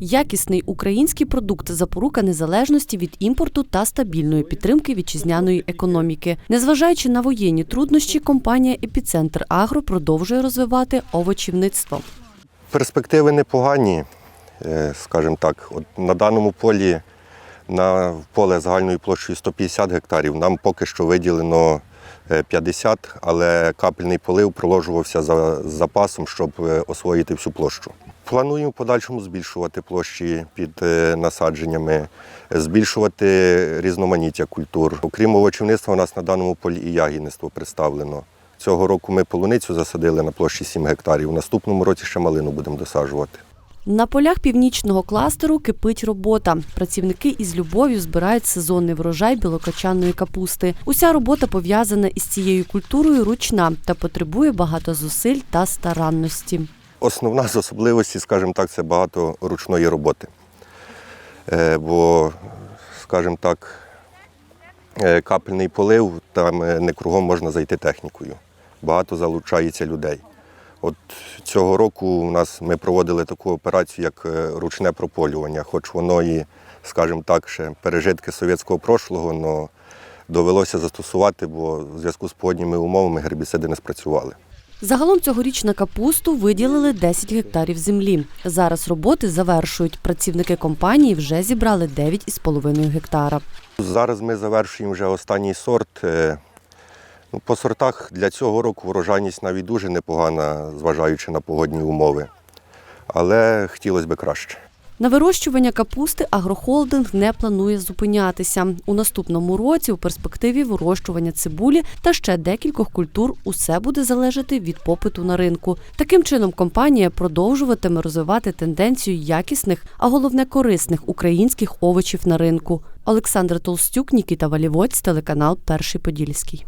Якісний український продукт запорука незалежності від імпорту та стабільної підтримки вітчизняної економіки. Незважаючи на воєнні труднощі, компанія Епіцентр Агро продовжує розвивати овочівництво. Перспективи непогані, е, скажімо так. От на даному полі, на поле загальною площею 150 гектарів, нам поки що виділено е, 50, але капельний полив проложувався за запасом, щоб е, освоїти всю площу. Плануємо в подальшому збільшувати площі під е, насадженнями, збільшувати різноманіття культур. Окрім овочівництва, у нас на даному полі і ягідництво представлено. Цього року ми полуницю засадили на площі 7 гектарів. У наступному році ще малину будемо досаджувати. На полях північного кластеру кипить робота. Працівники із любов'ю збирають сезонний врожай білокачанної капусти. Уся робота пов'язана із цією культурою ручна та потребує багато зусиль та старанності. Основна з особливості, скажімо так, це багато ручної роботи. Е, Бо, скажімо так, е, капельний полив, там е, не кругом можна зайти технікою. Багато залучається людей. От цього року у нас ми проводили таку операцію, як ручне прополювання, хоч воно і, скажімо так, ще пережитки совєтського прошлого, але довелося застосувати, бо в зв'язку з погодніми умовами гербіциди не спрацювали. Загалом цьогоріч на капусту виділили 10 гектарів землі. Зараз роботи завершують. Працівники компанії вже зібрали 9,5 гектара. Зараз ми завершуємо вже останній сорт. Е, Ну, по сортах для цього року врожайність навіть дуже непогана, зважаючи на погодні умови. Але хотілося б краще. На вирощування капусти агрохолдинг не планує зупинятися. У наступному році у перспективі вирощування цибулі та ще декількох культур усе буде залежати від попиту на ринку. Таким чином, компанія продовжуватиме розвивати тенденцію якісних, а головне корисних українських овочів на ринку. Олександр Толстюк, Нікіта Валівоць, телеканал Перший Подільський.